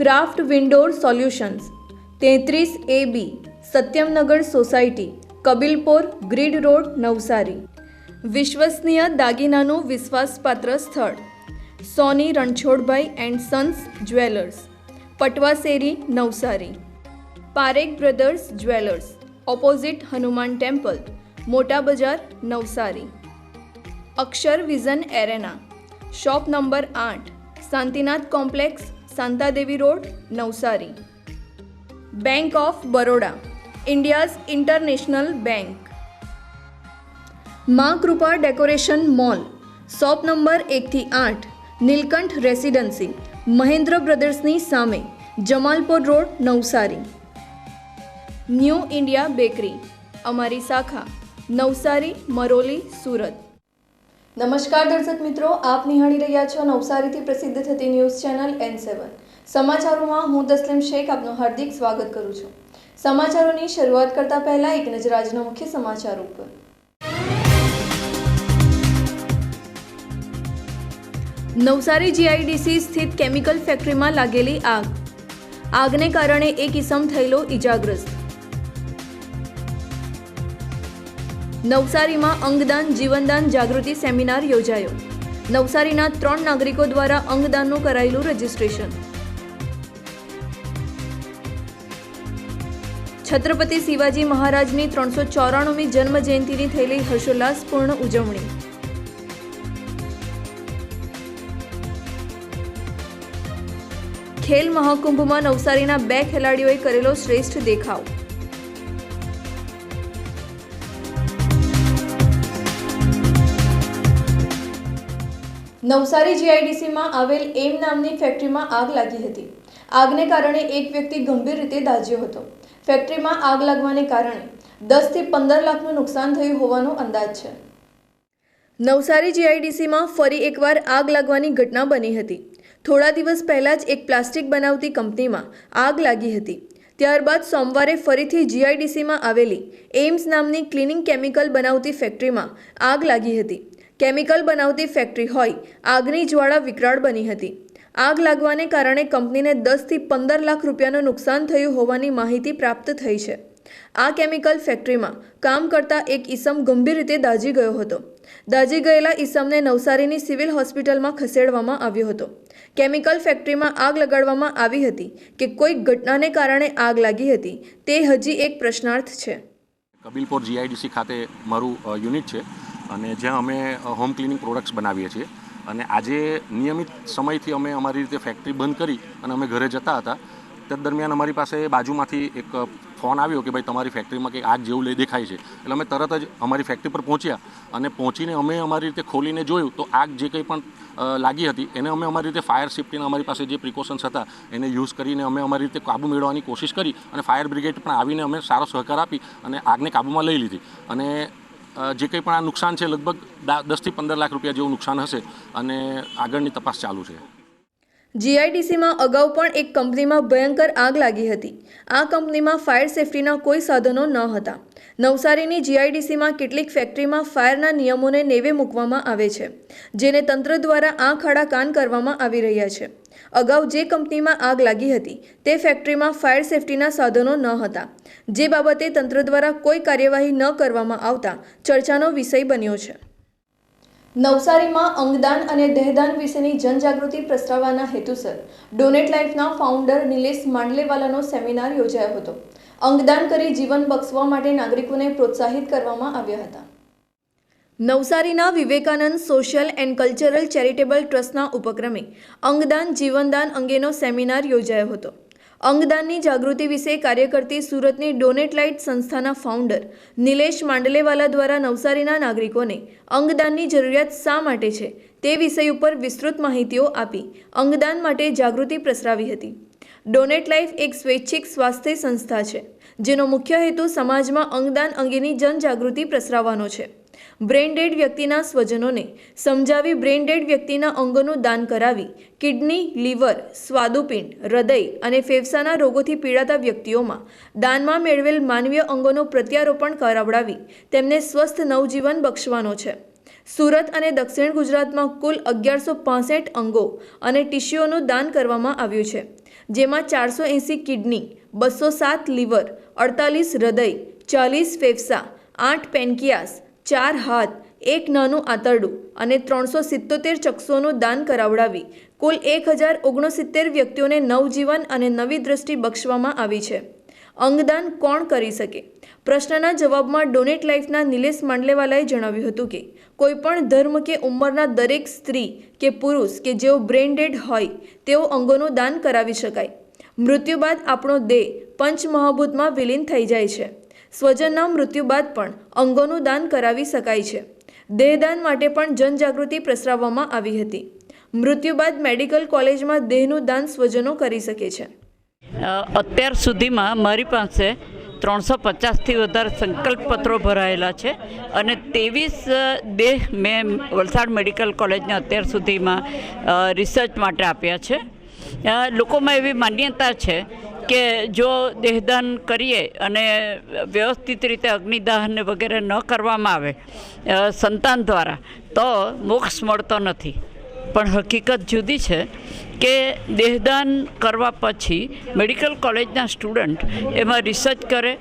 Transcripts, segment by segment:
Craft windoor solutions. તેત્રીસ A B Satyamnagar society, Kabilpor, grid road, Navsari. વિશ્વસનીય દાગીનાનું વિશ્વાસપાત્ર સ્થળ. Soni Ranchhodbhai and sons jewellers. Patvaseri, Navsari. Parekh brothers jewellers. Opposite Hanuman temple. Mota Bazar, Navsari. Akshar vision arena. Shop number આઠ, Shantinath complex Shantadevi road Navsari bank of Baroda India's international bank Maa Krupa decoration mall shop number એકથી આઠ Nilkanth residency Mahendra બ્રદર્સની સામે Jamalpur road Navsari new India bakery અમારી શાખા નવસારી મરોલી સુરત નમસ્કાર દર્શક મિત્રો, આપ નિહાળી રહ્યા છો નવસારીથી પ્રસિદ્ધ થતી ન્યૂઝ ચેનલ એન સેવન સમાચારોમાં હું તસ્લીમ શેખ આપનું હાર્દિક સ્વાગત કરું છું. સમાચારોની શરૂઆત કરતા પહેલા એક નજર આજના મુખ્ય સમાચારો ઉપર. નવસારી જીઆઈડીસી સ્થિત કેમિકલ ફેક્ટરીમાં લાગેલી આગ. આગને કારણે એક ઇસમ થયેલો ઈજાગ્રસ્ત. નવસારીમાં અંગદાન, જીવનદાન જાગૃતિ સેમિનાર યોજાયો. નવસારીના ત્રણ નાગરિકો દ્વારા અંગદાનનું કરાયેલું રજીસ્ટ્રેશન. છત્રપતિ શિવાજી મહારાજની ત્રણસો ચોરાણુમી જન્મ જયંતિની થયેલી હર્ષોલ્લાસપૂર્ણ ઉજવણી. ખેલ મહાકુંભમાં નવસારીના બે ખેલાડીઓએ કરેલો શ્રેષ્ઠ દેખાવ. નવસારી જીઆઈડીસીમાં આવેલ એમ નામની ફેક્ટરીમાં આગ લાગી હતી. આગને કારણે એક વ્યક્તિ ગંભીર રીતે દાઝ્યો હતો. ફેક્ટરીમાં આગ લાગવાને કારણે દસથી પંદર લાખનું નુકસાન થયું હોવાનો અંદાજ છે. નવસારી જીઆઈડીસીમાં ફરી એકવાર આગ લાગવાની ઘટના બની હતી. થોડા દિવસ પહેલાં જ એક પ્લાસ્ટિક બનાવતી કંપનીમાં આગ લાગી હતી. ત્યારબાદ સોમવારે ફરીથી જીઆઈડીસીમાં આવેલી એમ્સ નામની ક્લિનિંગ કેમિકલ બનાવતી ફેક્ટરીમાં આગ લાગી હતી. કેમિકલ બનાવતી ફેક્ટરી હોય, આગની જ્વાળા વિકરાળ બની હતી. આગ લાગવાને કારણે કંપનીને દસથી પંદર લાખ રૂપિયાનું નુકસાન થયું હોવાની માહિતી પ્રાપ્ત થઈ છે. આ કેમિકલ ફેક્ટરીમાં કામ કરતા એક ઈસમ ગંભીર રીતે દાઝી ગયો હતો. દાઝી ગયેલા ઈસમને નવસારીની સિવિલ હોસ્પિટલમાં ખસેડવામાં આવ્યો હતો. કેમિકલ ફેક્ટરીમાં આગ લગાડવામાં આવી હતી કે કોઈક ઘટનાને કારણે આગ લાગી હતી, તે હજી એક પ્રશ્નાર્થ છે. કબીલપોર જીઆઈડીસી ખાતે મારું યુનિટ છે. અને જ્યાં અમે હોમ ક્લિનિંગ પ્રોડક્ટ્સ બનાવીએ છીએ. અને આજે નિયમિત સમયથી અમે અમારી રીતે ફેક્ટરી બંધ કરી અને અમે ઘરે જતા હતા. તે દરમિયાન અમારી પાસે બાજુમાંથી એક ફોન આવ્યો કે ભાઈ તમારી ફેક્ટરીમાં કંઈક આગ જેવું લઈ દેખાય છે. એટલે અમે તરત જ અમારી ફેક્ટરી પર પહોંચ્યા અને પહોંચીને અમે અમારી રીતે ખોલીને જોયું તો આગ જે કંઈ પણ લાગી હતી એને અમે અમારી રીતે ફાયર સેફ્ટીના અમારી પાસે જે પ્રિકોશન્સ હતા એને યુઝ કરીને અમે અમારી રીતે કાબુ મેળવવાની કોશિશ કરી અને ફાયર બ્રિગેડ પણ આવીને અમે સારો સહકાર આપી અને આગને કાબૂમાં લઈ લીધી. અને જે કંઈ પણ આ નુકસાન છે, લગભગ દસથી પંદર લાખ રૂપિયા જેવું નુકસાન હશે અને આગળની તપાસ ચાલુ છે. જીઆઈડીસીમાં અગાઉ પણ એક કંપનીમાં ભયંકર આગ લાગી હતી. આ કંપનીમાં ફાયર સેફટીના કોઈ સાધનો ન હતા. નવસારીની જીઆઈડીસીમાં કેટલીક ફેક્ટરીમાં ફાયરના નિયમોને નેવે મૂકવામાં આવે છે, જેને તંત્ર દ્વારા આંખ આડા કાન કરવામાં આવી રહ્યા છે. અગાઉ જે કંપનીમાં આગ લાગી હતી, તે ફેક્ટરીમાં ફાયર સેફટીના સાધનો ન હતા. જે બાબતે તંત્ર દ્વારા કોઈ કાર્યવાહી ન કરવામાં આવતા ચર્ચાનો વિષય બન્યો છે. નવસારીમાં અંગદાન અને દેહદાન વિશેની જનજાગૃતિ પ્રસરાવવાના હેતુસર ડોનેટ લાઈફના ફાઉન્ડર નિલેશ માંડલેવાલાનો સેમિનાર યોજાયો હતો. અંગદાન કરી જીવન બક્ષવા માટે નાગરિકોને પ્રોત્સાહિત કરવામાં આવ્યા હતા. નવસારીના Vivekananda social and cultural charitable ટ્રસ્ટના ઉપક્રમે અંગદાન જીવનદાન અંગેનો સેમિનાર યોજાયો હતો. અંગદાનની જાગૃતિ વિશે કાર્ય કરતી સુરતની ડોનેટ લાઇટ સંસ્થાના ફાઉન્ડર નિલેશ માંડલેવાલા દ્વારા નવસારીના નાગરિકોને અંગદાનની જરૂરિયાત શા માટે છે તે વિષય ઉપર વિસ્તૃત માહિતીઓ આપી અંગદાન માટે જાગૃતિ પ્રસરાવી હતી. ડોનેટ લાઇફ એક સ્વૈચ્છિક સ્વાસ્થ્ય સંસ્થા છે, જેનો મુખ્ય હેતુ સમાજમાં અંગદાન અંગેની જનજાગૃતિ પ્રસરાવવાનો છે. બ્રેન ડેડ વ્યક્તિના સ્વજનોને સમજાવી બ્રેન ડેડ વ્યક્તિના અંગોનું દાન કરાવી કિડની, લીવર, સ્વાદુપિંડ, હૃદય અને ફેફસાના રોગોથી પીડાતા વ્યક્તિઓમાં દાનમાં મેળવેલ માનવીય અંગોનું પ્રત્યારોપણ કરાવડાવી તેમને સ્વસ્થ નવજીવન બક્ષવાનો છે. સુરત અને દક્ષિણ ગુજરાતમાં કુલ અગિયારસો અંગો અને ટીસ્યુઓનું દાન કરવામાં આવ્યું છે, જેમાં ચારસો એંસી કિડની, બસો સાત લીવર, અડતાલીસ હૃદય, ચાલીસ ફેફસા, આઠ પેન્કિયાસ ચાર હાથ, એક નાનું આંતરડું અને ત્રણસો સિત્તોતેર ચક્ષુઓનું દાન કરાવડાવી. કુલ એક હજાર ઓગણસિત્તેર વ્યક્તિઓને નવજીવન અને નવી દ્રષ્ટિ બક્ષવામાં આવી છે. અંગદાન કોણ કરી શકે? પ્રશ્નના જવાબમાં ડોનેટ લાઈફના નિલેશ માંડલેવાલાએ જણાવ્યું હતું કે, કોઈપણ ધર્મ કે ઉંમરના દરેક સ્ત્રી કે પુરુષ કે જેઓ બ્રેનડેડ હોય, તેઓ અંગોનું દાન કરાવી શકાય. મૃત્યુ બાદ આપણો દેહ પંચમહાભૂતમાં વિલીન થઈ જાય છે. સ્વજનના મૃત્યુ બાદ પણ અંગોનું દાન કરાવી શકાય છે. દેહદાન માટે પણ જનજાગૃતિ પ્રસરાવવામાં આવી હતી. મૃત્યુ બાદ મેડિકલ કોલેજમાં દેહનું દાન સ્વજનો કરી શકે છે. અત્યાર સુધીમાં મારી પાસે ત્રણસો પચાસથી વધારે સંકલ્પ પત્રો ભરાયેલા છે અને ત્રેવીસ દેહ મેં વલસાડ મેડિકલ કોલેજને અત્યાર સુધીમાં રિસર્ચ માટે આપ્યા છે. લોકોમાં એવી માન્યતા છે કે જો દેહદાન કરીએ અને વ્યવસ્થિત રીતે અગ્નિદાહન વગેરે ન કરવામાં આવે સંતાન દ્વારા, તો મોક્ષ મળતો નથી. પણ હકીકત જુદી છે કે દેહદાન કરવા પછી મેડિકલ કોલેજના સ્ટુડન્ટ એમાં રિસર્ચ કરે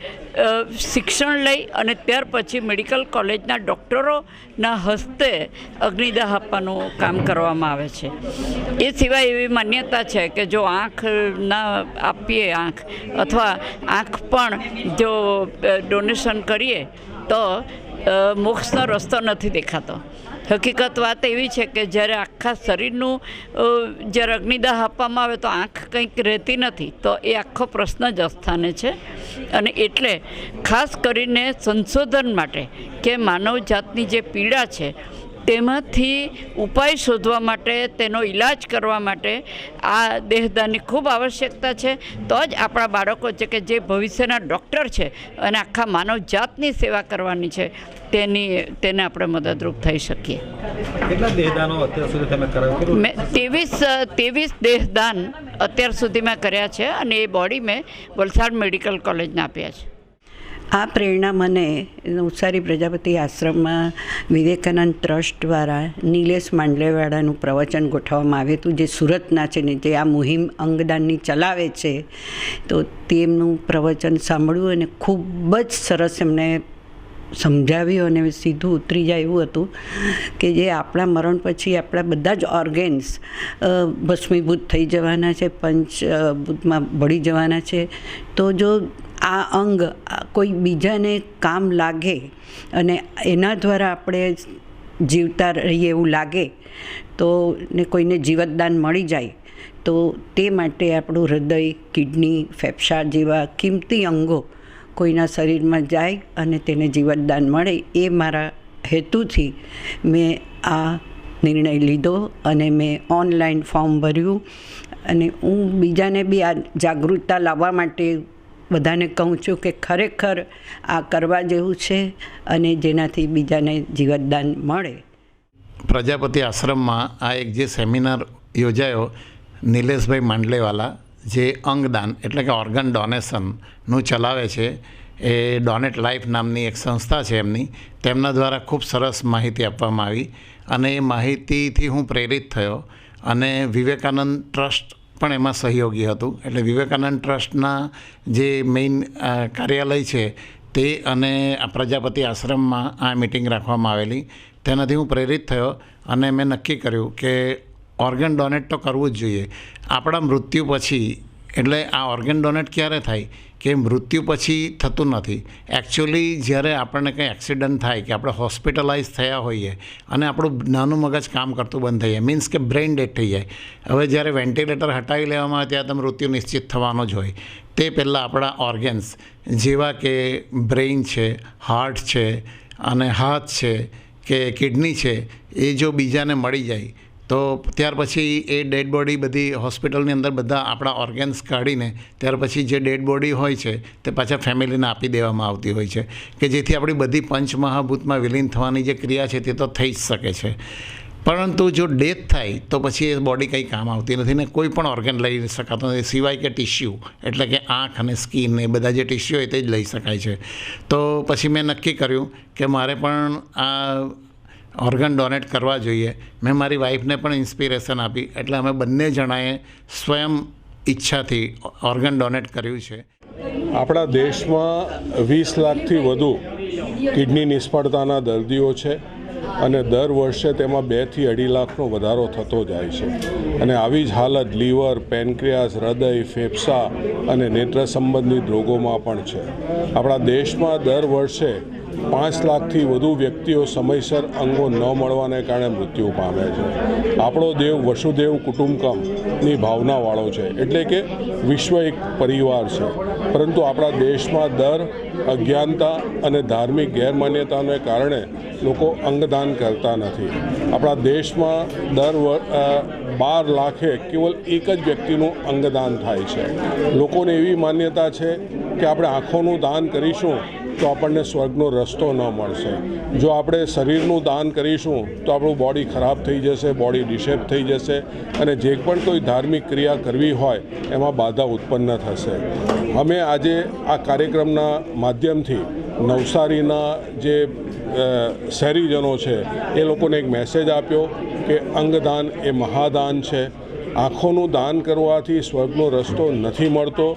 શિક્ષણ લઈ અને ત્યાર પછી મેડિકલ કોલેજના ડૉક્ટરોના હસ્તે અગ્નિદાહ આપવાનું કામ કરવામાં આવે છે. એ સિવાય એવી માન્યતા છે કે જો આંખ ના આપીએ આંખ અથવા આંખ પણ જો ડોનેશન કરીએ તો મોક્ષનો રસ્તો નથી દેખાતો. હકીકત વાત એવી છે કે જ્યારે આખા શરીરનું જ્યારે અગ્નિદાહ આપવામાં આવે તો આંખ કંઈક રહેતી નથી, તો એ આખો પ્રશ્ન જ અસ્થાને છે. અને એટલે ખાસ કરીને સંશોધન માટે કે માનવ જાતની જે પીડા છે તેમાંથી ઉપાય શોધવા માટે તેનો ઈલાજ કરવા માટે આ દેહદાનની ખૂબ આવશ્યકતા છે. તો જ આપણા બાળકો છે કે જે ભવિષ્યના ડૉક્ટર છે અને આખા માનવ જાતની સેવા કરવાની છે તેની તેને આપણે મદદરૂપ થઈ શકીએ. કેટલા દેહદાનો અત્યાર સુધી તમે કરાવ્યું કેટલું? મેં ત્રેવીસ ત્રેવીસ દેહદાન અત્યાર સુધીમાં કર્યા છે અને એ બોડી મેં વલસાડ મેડિકલ કોલેજને આપ્યા છે. આ પ્રેરણા મને નવસારી પ્રજાપતિ આશ્રમમાં વિવેકાનંદ ટ્રસ્ટ દ્વારા નિલેશ માંડલેવાડાનું પ્રવચન ગોઠવવામાં આવ્યું હતું, જે સુરતના છે ને જે આ મુહિમ અંગદાનની ચલાવે છે, તો તેમનું પ્રવચન સાંભળ્યું અને ખૂબ જ સરસ એમને સમજાવ્યું અને સીધું ઉતરી જાય એવું હતું કે જે આપણા મરણ પછી આપણા બધા જ ઓર્ગેન્સ ભસ્મીભૂત થઈ જવાના છે, પંચ ભૂતમાં ભળી જવાના છે. તો જો આ અંગ કોઈ બીજાને કામ લાગે અને એના દ્વારા આપણે જીવતા રહીએ એવું લાગે, તો ને કોઈને જીવતદાન મળી જાય, તો તે માટે આપણું હૃદય, કિડની, ફેફસા જેવા કિંમતી અંગો કોઈના શરીરમાં જાય અને તેને જીવતદાન મળે, એ મારા હેતુથી મેં આ નિર્ણય લીધો અને મેં ઓનલાઈન ફોર્મ ભર્યું અને હું બીજાને બી આ જાગૃતતા લાવવા માટે બધાને કહું છું કે ખરેખર આ કરવા જેવું છે અને જેનાથી બીજાને જીવતદાન મળે. પ્રજાપતિ આશ્રમમાં આ એક જે સેમિનાર યોજાયો, નિલેશભાઈ માંડલેવાલા, જે અંગદાન એટલે કે ઓર્ગન ડોનેશનનું ચલાવે છે, એ ડોનેટ લાઈફ નામની એક સંસ્થા છે એમની. તેમના દ્વારા ખૂબ સરસ માહિતી આપવામાં આવી અને એ માહિતીથી હું પ્રેરિત થયો અને વિવેકાનંદ ટ્રસ્ટ પણ એમાં સહયોગી હતું. એટલે વિવેકાનંદ ટ્રસ્ટના જે મેઇન કાર્યાલય છે તે અને પ્રજાપતિ આશ્રમમાં આ મિટિંગ રાખવામાં આવેલી. તેનાથી હું પ્રેરિત થયો અને મેં નક્કી કર્યું કે ઓર્ગન ડોનેટ તો કરવું જ જોઈએ. આપણા મૃત્યુ પછી, એટલે આ ઓર્ગન ડોનેટ ક્યારે થાય? કે મૃત્યુ પછી થતું નથી. એકચ્યુઅલી જ્યારે આપણને કંઈ એક્સિડન્ટ થાય કે આપણે હોસ્પિટલાઇઝ થયા હોઈએ અને આપણું નાનું મગજ કામ કરતું બંધ થઈ જાય મીન્સ કે બ્રેઇન ડેડ થઈ જાય. હવે જ્યારે વેન્ટિલેટર હટાવી લેવામાં આવે ત્યારે તો મૃત્યુ નિશ્ચિત થવાનો જ હોય. તે પહેલાં આપણા ઓર્ગન્સ જેવા કે બ્રેઇન છે હાર્ટ છે, અને હાથ છે, કે કિડની છે, એ જો બીજાને મળી જાય તો ત્યાર પછી એ ડેડ બોડી બધી હોસ્પિટલની અંદર બધા આપણા ઓર્ગેન્સ કાઢીને ત્યાર પછી જે ડેડ બોડી હોય છે તે પાછા ફેમિલીને આપી દેવામાં આવતી હોય છે. કે જેથી આપણી બધી પંચમહાભૂતમાં વિલીન થવાની જે ક્રિયા છે તે તો થઈ જ શકે છે. પરંતુ જો ડેથ થાય તો પછી એ બોડી કંઈ કામ આવતી નથી ને કોઈ પણ ઓર્ગન લઈ શકાતો નથી. સિવાય કે ટિશ્યુ, એટલે કે આંખ અને સ્કિન એ બધા જે ટિશ્યુ હોય તે જ લઈ શકાય છે. તો પછી મેં નક્કી કર્યું કે મારે પણ આ ઓર્ગન ડોનેટ કરવા જોઈએ. મેં મારી વાઈફને પણ ઇન્સ્પિરેશન આપી. એટલે અમે બંને જણાએ સ્વયં ઈચ્છાથી ઓર્ગન ડોનેટ કર્યું છે. આપણા દેશમાં વીસ લાખથી વધુ કિડની નિષ્ફળતાના દર્દીઓ છે અને દર વર્ષે તેમાં બેથી અઢી લાખનો વધારો થતો જાય છે. અને આવી જ હાલત લીવર, પેનક્રિયાસ, હૃદય, ફેફસા અને નેત્ર સંબંધિત રોગોમાં પણ છે. આપણા દેશમાં દર વર્ષે પાંચ લાખથી વધુ વ્યક્તિઓ સમયસર અંગો ન મળવાને કારણે મૃત્યુ પામે છે. આપણો દેવ વસુદેવ કુટુંબકમની ભાવનાવાળો છે. એટલે કે વિશ્વ એક પરિવાર છે. પરંતુ આપણા દેશમાં દર, અજ્ઞાનતા અને ધાર્મિક ગેરમાન્યતાને કારણે લોકો અંગદાન કરતા નથી. આપણા દેશમાં દર બાર લાખે કેવલ એક જ વ્યક્તિનું અંગદાન થાય છે. લોકોને એવી માન્યતા છે કે આપણે આંખોનું દાન કરીશું તો આપણને સ્વર્ગનો રસ્તો ન મળશે. જો આપણે શરીરનું દાન કરીશું, તો આપણું બોડી ખરાબ થઈ જશે બોડી ડિશેપ થઈ જશે અને જે પણ કોઈ ધાર્મિક ક્રિયા કરવી હોય, એમાં બાધા ઉત્પન્ન થશે. અમે આજે આ કાર્યક્રમના માધ્યમથી નવસારીના જે શહેરીજનો છે, એ લોકોને એક મેસેજ આપ્યો કે અંગદાન એ મહાદાન છે. આંખોનું દાન કરવાથી સ્વર્ગનો રસ્તો નથી મળતો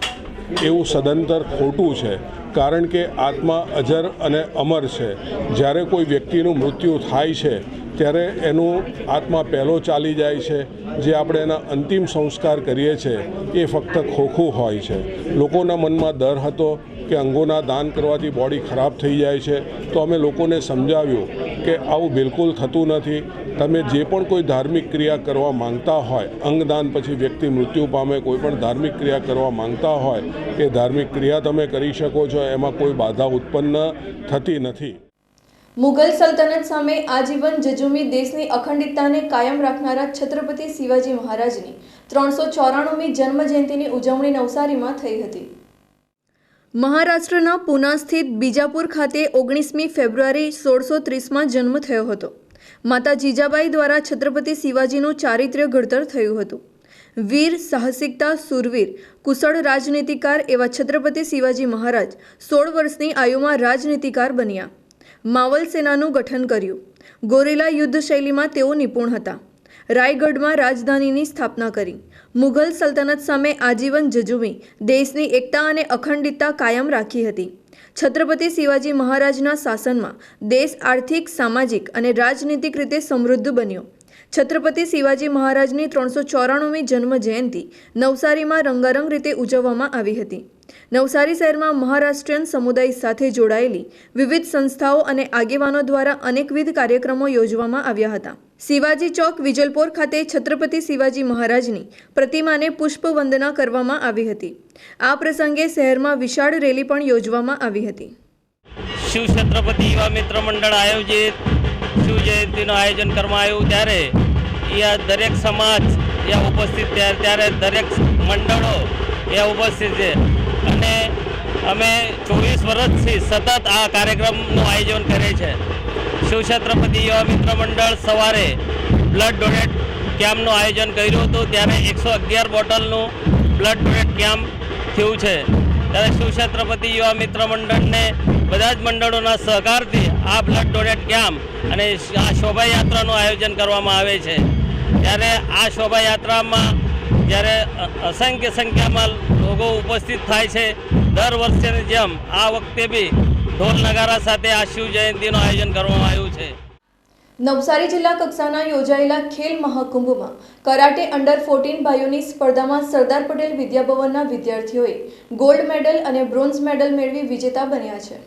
એવું સદંતર ખોટું છે, કારણ કે આત્મા અજર અને અમર છે. જ્યારે કોઈ વ્યક્તિનું મૃત્યુ થાય છે, ત્યારે એનું આત્મા પહેલો ચાલી જાય છે. જે આપણે એના અંતિમ સંસ્કાર કરીએ છીએ, એ ફક્ત ખોખું હોય છે. લોકોના મનમાં ડર હતો કે અંગોના દાન કરવાથી બોડી ખરાબ થઈ જાય છે, તો અમે લોકોને સમજાવ્યું કે આવું બિલકુલ થતું નથી. તમે જે પણ કોઈ ધાર્મિક ક્રિયા કરવા માંગતા હોય, અંગદાન પછી વ્યક્તિ મૃત્યુ પામે, કોઈ પણ ધાર્મિક ક્રિયા કરવા માંગતા હોય કે ધાર્મિક ક્રિયા તમે કરી શકો છો, એમાં કોઈ બાધા ઉત્પન્ન થતી નથી. મુઘલ સલ્તનત સામે આજીવન જજુમી દેશની અખંડિતતાને કાયમ રાખનારા છત્રપતિ શિવાજી મહારાજની ત્રણસો ચોરાણુમી જન્મજયંતિની ઉજવણી નવસારીમાં થઈ હતી. મહારાષ્ટ્રના પુના સ્થિત બીજાપુર ખાતે ઓગણીસમી ફેબ્રુઆરી સોળસો ત્રીસમાં જન્મ થયો હતો. માતા જીજાબાઈ દ્વારા છત્રપતિ શિવાજીનું ચારિત્ર્ય ઘડતર થયું હતું. વીર, સાહસિકતા, સુરવીર, કુશળ રાજનીતિકાર એવા છત્રપતિ શિવાજી મહારાજ સોળ વર્ષની આયુમાં રાજનીતિકાર બન્યા. માવલ સેનાનું ગઠન કર્યું. ગોરેલા યુદ્ધ શૈલીમાં તેઓ નિપુણ હતા. રાયગઢમાં રાજધાનીની સ્થાપના કરી. મુઘલ સલ્તનત સામે આજીવન જજુમી દેશની એકતા અને અખંડિતતા કાયમ રાખી હતી. છત્રપતિ શિવાજી મહારાજના શાસનમાં દેશ આર્થિક, સામાજિક અને રાજનીતિક રીતે સમૃદ્ધ બન્યો. છત્રપતિ શિવાજી મહારાજની ત્રણસો ચોરાણુમી જન્મ જયંતિ નવસારીમાં રંગારંગ રીતે ઉજવવામાં આવી હતી. નવસારી શહેરમાં મહારાષ્ટ્રીયન સમુદાય સાથે જોડાયેલી વિવિધ સંસ્થાઓ અને આગેવાનો દ્વારા અનેકવિધ કાર્યક્રમો યોજવામાં આવ્યા હતા. શિવાજી ચોક, વિજલપોર ખાતે છત્રપતિ શિવાજી મહારાજની પ્રતિમાને પુષ્પવંદના કરવામાં આવી હતી. આ પ્રસંગે શહેરમાં વિશાળ રેલી પણ યોજવામાં આવી હતી. શિવ છત્રપતિ યુવા મિત્ર મંડળ આયોજિત શિવ જયંતિનું આયોજન કરવામાં આવ્યું ત્યારે? અહીંયા દરેક સમાજ ત્યાં ઉપસ્થિત ત્યારે દરેક મંડળો ત્યાં ઉપસ્થિત છે. અને અમે ચોવીસ વર્ષથી સતત આ કાર્યક્રમનું આયોજન કરીએ છીએ શિવ છત્રપતિ યુવા મિત્ર મંડળ સવારે બ્લડ ડોનેટ કેમ્પનું આયોજન કર્યું હતું. ત્યારે એકસો અગિયાર બોટલનું બ્લડ ડોનેટ કેમ્પ થયું છે. ત્યારે શિવ છત્રપતિ યુવા મિત્ર મંડળને બધા જ મંડળોના સહકારથી આ બ્લડ ડોનેટ કેમ્પ અને આ શોભાયાત્રાનું આયોજન કરવામાં આવે છે. ત્યારે આ શોભાયાત્રામાં જ્યારે અસંખ્ય સંખ્યામાં લોકો ઉપસ્થિત થાય છે. દર વર્ષેની જેમ આ વખતે બી ઢોલ નગારા સાથે આ શિવ જયંતિનું આયોજન કરવામાં આવ્યું છે. નવસારી જિલ્લા કક્ષાના યોજાયેલા ખેલ મહાકુંભમાં કરાટે અંડર ફોર્ટીન ભાઈઓની સ્પર્ધામાં સરદાર પટેલ વિદ્યાભવનના વિદ્યાર્થીઓએ ગોલ્ડ મેડલ અને બ્રોન્ઝ મેડલ મેળવી વિજેતા બન્યા છે.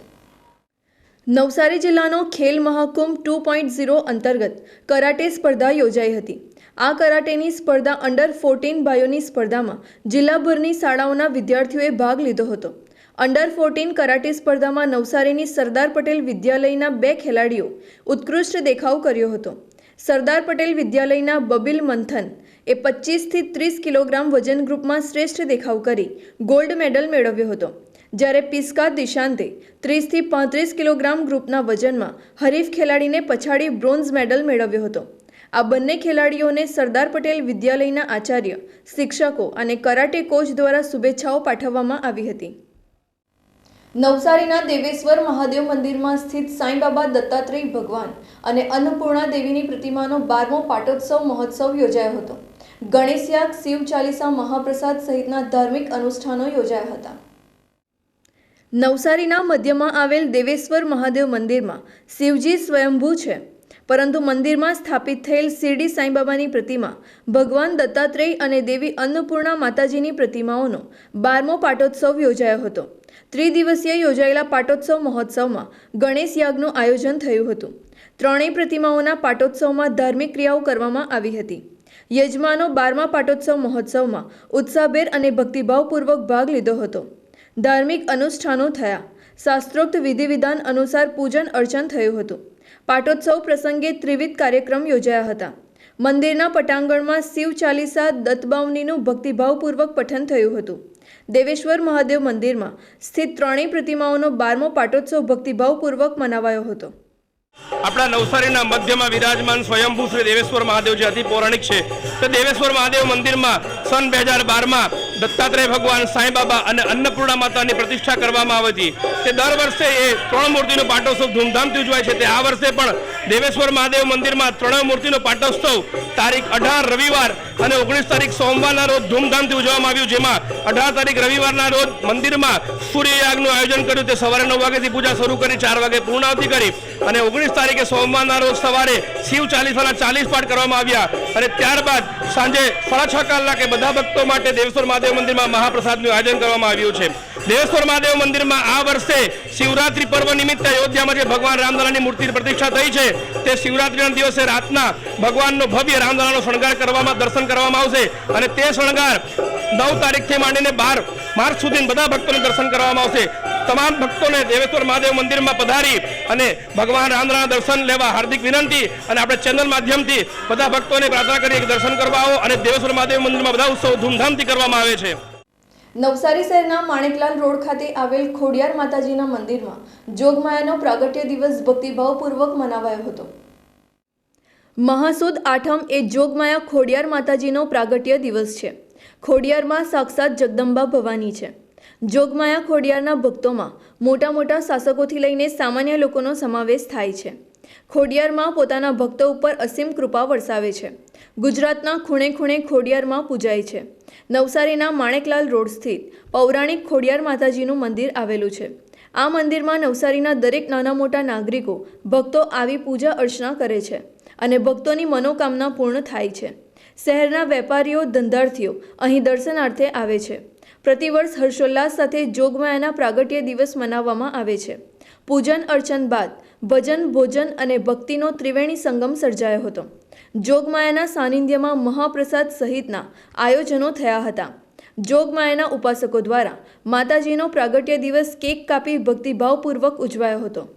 નવસારી જિલ્લાનો Khel Mahakumbh two point zero અંતર્ગત કરાટે સ્પર્ધા યોજાઈ હતી. આ કરાટેની સ્પર્ધા અંડર ફોર્ટીન ભાઈઓની સ્પર્ધામાં જિલ્લાભરની શાળાઓના વિદ્યાર્થીઓએ ભાગ લીધો હતો. અંડર ફોર્ટીન કરાટે સ્પર્ધામાં નવસારીની સરદાર પટેલ વિદ્યાલયના બે ખેલાડીઓ ઉત્કૃષ્ટ દેખાવ કર્યો હતો. સરદાર પટેલ વિદ્યાલયના બબીલ મંથન એ પચીસથી ત્રીસ કિલોગ્રામ વજન ગ્રુપમાં શ્રેષ્ઠ દેખાવ કરી ગોલ્ડ મેડલ મેળવ્યો હતો. જ્યારે પિસ્કા દિશાંતે ત્રીસથી પાંત્રીસ કિલોગ્રામ ગ્રુપના વજનમાં હરીફ ખેલાડીને પછાડી બ્રોન્ઝ મેડલ મેળવ્યો હતો. આ બંને ખેલાડીઓને સરદાર પટેલ વિદ્યાલયના આચાર્ય, શિક્ષકો અને કરાટે કોચ દ્વારા શુભેચ્છાઓ પાઠવવામાં આવી હતી. નવસારીના દેવેશ્વર મહાદેવ મંદિરમાં સ્થિત સાંઈબાબા દત્તાત્રેય ભગવાન અને અન્નપૂર્ણા દેવીની પ્રતિમાનો બારમો પાટોત્સવ મહોત્સવ યોજાયો હતો. ગણેશયાગ, શિવ ચાલીસા મહાપ્રસાદ સહિતના ધાર્મિક અનુષ્ઠાનો યોજાયા હતા. નવસારીના મધ્યમાં આવેલ દેવેશ્વર મહાદેવ મંદિરમાં શિવજી સ્વયંભૂ છે. પરંતુ મંદિરમાં સ્થાપિત થયેલ શિરડી સાંઈબાબાની પ્રતિમા, ભગવાન દત્તાત્રેય અને દેવી અન્નપૂર્ણા માતાજીની પ્રતિમાઓનો બારમો પાટોત્સવ યોજાયો હતો. ત્રિદિવસીય યોજાયેલા પાટોત્સવ મહોત્સવમાં ગણેશ યાગનું આયોજન થયું હતું. ત્રણેય પ્રતિમાઓના પાટોત્સવમાં ધાર્મિક ક્રિયાઓ કરવામાં આવી હતી. યજમાનો બારમા પાટોત્સવ મહોત્સવમાં ઉત્સાહભેર અને ભક્તિભાવપૂર્વક ભાગ લીધો હતો. ધાર્મિક અનુષ્ઠાનો થયા. શાસ્ત્રોક્ત વિધિવિધાન અનુસાર પૂજન અર્ચન થયું હતું. પાટોત્સવ પ્રસંગે ત્રિવિધ કાર્યક્રમ યોજાયા હતા. મંદિરના પટાંગણમાં શિવ ચાલીસા દત્તબાવનીનું ભક્તિભાવપૂર્વક પઠન થયું હતું. દેવેશ્વર મહાદેવ મંદિરમાં સ્થિત ત્રણેય પ્રતિમાઓનો બારમો પાટોત્સવ ભક્તિભાવપૂર્વક મનાવાયો હતો. આપણા નવસારીના મધ્યમાં વિરાજમાન સ્વયંભૂ શ્રી દેવેશ્વર મહાદેવ જે અતિ પૌરાણિક છે. તો દેવેશ્વર મહાદેવ મંદિરમાં સન બે હજાર બારમાં દત્તાત્રેય ભગવાન સાંઈબાબા અને અન્નપૂર્ણા માતાની પ્રતિષ્ઠા કરવામાં આવે છે. તે દર વર્ષે એ ત્રણ મૂર્તિનો પાટોત્સવ ધૂમધામથી ઉજવાય છે. તે આ વર્ષે પણ દેવેશ્વર મહાદેવ મંદિરમાં ત્રણ મૂર્તિનો પાટોત્સવ તારીખ અઢાર રવિવાર અને ઓગણીસ તારીખ સોમવારના રોજ ધૂમધામથી ઉજવવામાં આવ્યું. જેમાં અઢાર તારીખ રવિવારના રોજ મંદિરમાં સૂર્યયાગનું આયોજન કર્યું. તે સવારે નવ વાગ્યાથી પૂજા શરૂ કરી, ચાર વાગે પૂર્ણાવતી કરી અને ઓગણીસ તારીખે સોમવારના રોજ સવારે શિવ ચાલીસાના ચાલીસ પાઠ કરવામાં આવ્યા. અને ત્યારબાદ સાંજે સાડા છ કલાકે બધા ભક્તો માટે દેવેશ્વર મહાદેવ મંદિરમાં મહાપ્રસાદનું આયોજન કરવામાં આવ્યું છે. દેવેશ્વર મહાદેવ મંદિરમાં આ વર્ષે શિવરાત્રી પર્વ નિમિત્તે અયોધ્યામાં જે ભગવાન રામલલાની મૂર્તિની પ્રતિષ્ઠા થઈ છે, તે શિવરાત્રીના દિવસે રાતના ભગવાનનો ભવ્ય રામલલાનો શણગાર કરવામાં, દર્શન કરવામાં આવશે અને તે શણગાર નવ તારીખથી માંડીને બાર માર્ચ સુધી બધા ભક્તોને દર્શન કરવામાં આવશે. તમામ ભક્તોને દેવેશ્વર મહાદેવ મંદિરમાં પધારી અને ભગવાન રામના દર્શન લેવા હાર્દિક વિનંતી અને આપણે ચેનલ માધ્યમથી બધા ભક્તોને પ્રાર્થના કરીએ કે દર્શન કરવા આવો અને દેવેશ્વર મહાદેવ મંદિરમાં બધા ઉત્સવ ધૂમધામથી કરવામાં આવે છે. નવસારી શહેરના માણેકલાલ રોડ ખાતે આવેલ ખોડિયાર માતાજીના મંદિરમાં જોગમાયાનો પ્રાગટ્ય દિવસ ભક્તિભાવપૂર્વક મનાવાયો હતો. મહાસુદ આઠમ એ જોગમાયા ખોડિયાર માતાજીનો પ્રાગટ્ય દિવસ છે. ખોડિયારમાં સાક્ષાત જગદંબા ભવાની છે. જોગમાયા ખોડિયારના ભક્તોમાં મોટા મોટા શાસકોથી લઈને સામાન્ય લોકોનો સમાવેશ થાય છે. ખોડિયારમાં પોતાના ભક્તો ઉપર અસીમ કૃપા વરસાવે છે. ગુજરાતના ખૂણે ખૂણે ખોડિયારમાં પૂજાય છે. નવસારીના માણેકલાલ રોડ સ્થિત પૌરાણિક ખોડિયાર માતાજીનું મંદિર આવેલું છે. આ મંદિરમાં નવસારીના દરેક નાના મોટા નાગરિકો ભક્તો આવી પૂજા અર્ચના કરે છે અને ભક્તોની મનોકામના પૂર્ણ થાય છે. શહેરના વેપારીઓ, ધંધાર્થીઓ અહીં દર્શનાર્થે આવે છે. પ્રતિવર્ષ હર્ષોલ્લાસ સાથે જોગમાયાના પ્રાગટ્ય દિવસ મનાવવામાં આવે છે. પૂજન અર્ચન બાદ ભજન, ભોજન અને ભક્તિનો ત્રિવેણી સંગમ સર્જાયો હતો. જોગમાયાના સાનિધ્યમાં મહાપ્રસાદ સહિતના આયોજનો થયા હતા. જોગમાયાના ઉપાસકો દ્વારા માતાજીનો પ્રાગટ્ય દિવસ કેક કાપી ભક્તિભાવપૂર્વક ઉજવાયો હતો.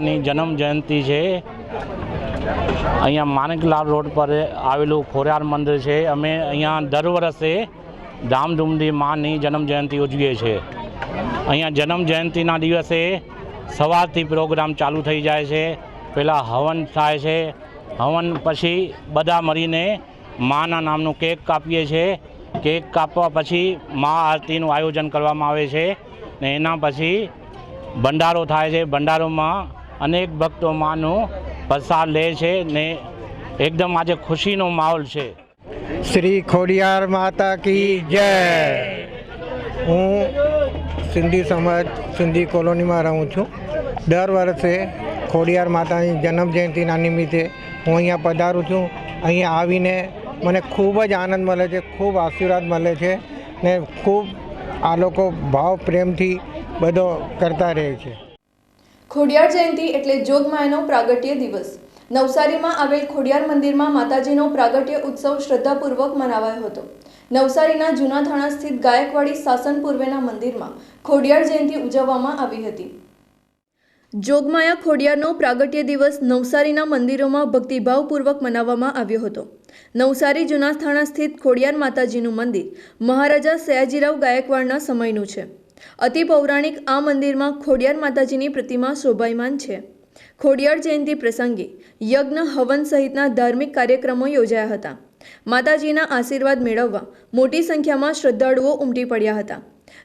ખોડિયારની જન્મ જયંતિ છે. અહીંયા માણેકલાલ રોડ પર આવેલું ખોડિયાર મંદિર છે. અમે અહીંયા દર વર્ષે ધામધૂમથી માની જન્મ જયંતિ ઉજવીએ છીએ. અહીંયા જન્મ જયંતિના દિવસે સવારથી પ્રોગ્રામ ચાલુ થઈ જાય છે. પહેલાં હવન થાય છે. હવન પછી બધા મળીને માના નામનું કેક કાપીએ છીએ કેક કાપવા પછી મા આરતીનું આયોજન કરવામાં આવે છે. ને એના પછી ભંડારો થાય છે. ભંડારોમાં અનેક ભક્તો માનું પ્રસાદ લે છે ને એકદમ આજે ખુશીનો માહોલ છે. શ્રી ખોડિયાર માતા કી જય. હું સિંધી સમાજ, સિંધી કોલોનીમાં રહું છું. દર વર્ષે ખોડિયાર માતાની જન્મ જયંતિના નિમિત્તે હું અહીંયા પધારું છું. અહીંયા આવીને મને ખૂબ જ આનંદ મળે છે, ખૂબ આશીર્વાદ મળે છે ને ખૂબ આ લોકો ભાવ પ્રેમથી બધો કરતા રહે છે. ખોડિયાર જયંતિ એટલે જોગમાયાનો પ્રાગટ્ય દિવસ. નવસારીમાં આવેલ ખોડિયાર મંદિરમાં માતાજીનો પ્રાગટ્ય ઉત્સવ શ્રદ્ધાપૂર્વક મનાવાયો હતો. નવસારીના જૂના થાણા સ્થિત ગાયકવાડી શાસન પૂર્વેના મંદિરમાં ખોડિયાર જયંતિ ઉજવવામાં આવી હતી. જોગમાયા ખોડિયારનો પ્રાગટ્ય દિવસ નવસારીના મંદિરોમાં ભક્તિભાવપૂર્વક મનાવવામાં આવ્યો હતો. નવસારી જૂના થાણા સ્થિત ખોડિયાર માતાજીનું મંદિર મહારાજા સયાજીરાવ ગાયકવાડના સમયનું છે. અતિ પૌરાણિક આ મંદિરમાં ખોડિયાર માતાજીની પ્રતિમા શોભાયમાન છે. ખોડિયાર જયંતિ પ્રસંગે યજ્ઞ, હવન સહિતના ધાર્મિક કાર્યક્રમો યોજાયા હતા. માતાજીના આશીર્વાદ મેળવવા મોટી સંખ્યામાં શ્રદ્ધાળુઓ ઉમટી પડ્યા હતા.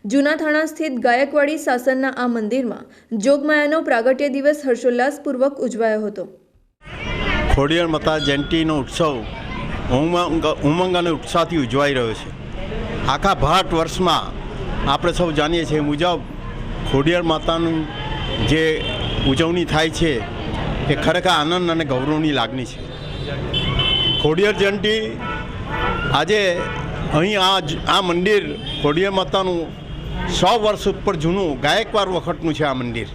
જૂના થાણા સ્થિત ગાયકવાડી શાસનના આ મંદિરમાં જોગમાયાનો પ્રાગટ્ય દિવસ હર્ષોલ્લાસપૂર્વક ઉજવાયો હતો. ખોડિયાર માતા જયંતિનો ઉત્સવ ઉમંગ ઉમંગ અને ઉત્સાહથી ઉજવાઈ રહ્યો છે. આખા ભારત વર્ષમાં આપણે સૌ જાણીએ છીએ મુજબ ખોડિયાર માતાનું જે ઉજવણી થાય છે એ ખરેખર આનંદ અને ગૌરવની લાગણી છે. ખોડિયાર જયંતિ આજે અહીં આ આ મંદિર ખોડિયાર માતાનું સો વર્ષ ઉપર જૂનું ગાયકવાર વખતનું છે આ મંદિર.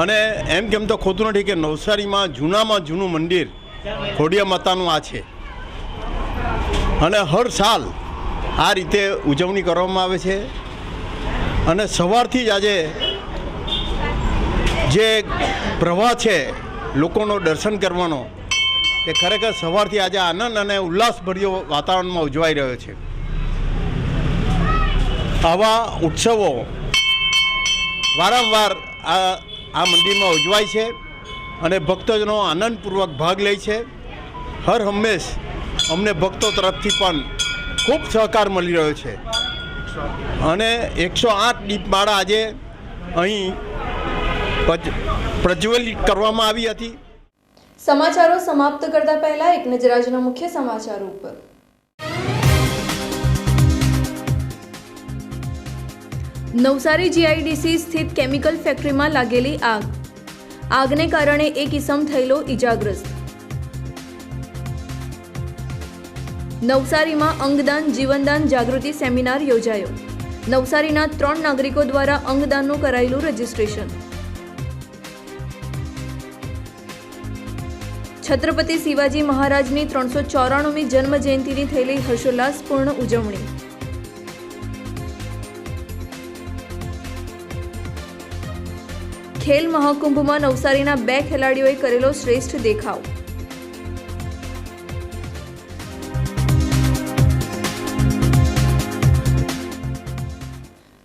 અને એમ કેમ તો ખોટું નથી કે નવસારીમાં જૂનામાં જૂનું મંદિર ખોડિયા માતાનું આ છે. અને હર સાલ આ રીતે ઉજવણી કરવામાં આવે છે. અને સવારથી જ આજે જે પ્રવાહ છે લોકોનો દર્શન કરવાનો એ ખરેખર સવારથી આજે આનંદ અને ઉલ્લાસભર્યો વાતાવરણમાં ઉજવાઈ રહ્યો છે. આવા ઉત્સવો વારંવાર આ આ મંદિરમાં ઉજવાય છે અને ભક્તજનો આનંદપૂર્વક ભાગ લે છે. હર હંમેશ અમને ભક્તો તરફથી પણ ખૂબ સહકાર મળી રહ્યો છે. અને એકસો આઠ દીપમાળા આજે અહીં પ્રજ્વલિત કરવામાં આવી હતી. સમાચારો સમાપ્ત કરતા પહેલા એક નજર આજના મુખ્ય સમાચારો ઉપર. નવસારી જીઆઈડીસી સ્થિત કેમિકલ ફેક્ટરીમાં લાગેલી આગ. આગને કારણે એક ઇસમ થયેલો ઈજાગ્રસ્ત. નવસારીમાં અંગદાન, જીવનદાન જાગૃતિ સેમિનાર યોજાયો. નવસારીના ત્રણ નાગરિકો દ્વારા અંગદાનનું કરાયેલું રજીસ્ટ્રેશન. છત્રપતિ શિવાજી મહારાજની ત્રણસો ચોરાણુમી જન્મ જયંતિની થયેલી હર્ષોલ્લાસપૂર્ણ ઉજવણી. ખેલ મહાકુંભમાં નવસારીના બે ખેલાડીઓએ કરેલો શ્રેષ્ઠ દેખાવ.